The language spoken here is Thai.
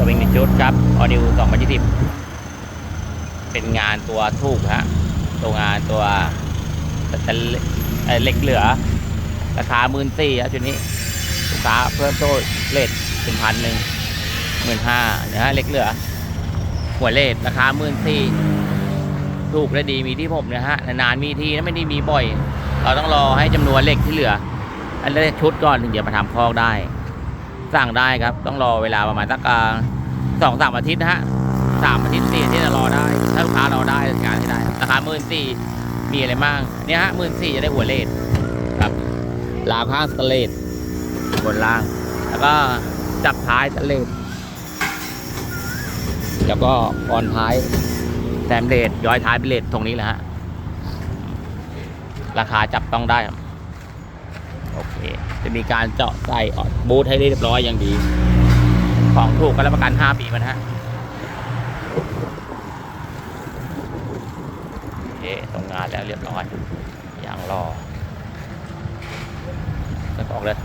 สวิงในชุดครับออนิว2020เป็นงานตัวทูกฮะตัวงานตัวแต่เล็กเหลือ ราคาหมื่นสี่ครับชุดนี้ลูกค้าเพิ่มโต้เลทเป็นพันหนึ่งหมื่นห้านะฮะเล็กเหลือ หัวเลทราคาหมื่นสี่ถูกและดีมีที่ผมนะฮะนานๆมีทีนะไม่ได้มีบ่อย เราต้องรอให้จำนวนเหล็กที่เหลือ อันเลขชุดก่อนถึงจะมาทำคอกได้ สั่งได้ครับ ต้องรอเวลาประมาณสักสองสามอาทิตย์นะฮะสามอาทิตย์สี่อาที่จะรอได้ ถ้าลูกค้ารอได้จัดการให้ได้ ราคาหมื่นสี่มีอะไรบ้างเนี่ยฮะหมื่นสี่จะได้หัวเลทครับลาวข้างสเลดบนล่าง แล้วก็จับท้ายสเลดแล้วก็ออนท้ายแซมเลดย้อยท้ายเป็นเลดตรงนี้แหละฮะราคาจับต้องได้ครับ โอเค จะมีการเจาะใส่ออดบูทให้เรียบร้อยอย่างดี ของถูกก็รับประกัน 5 ปีมันฮะโอเคตรงงานแล้วเรียบร้อยอย่างรอจะออกเลย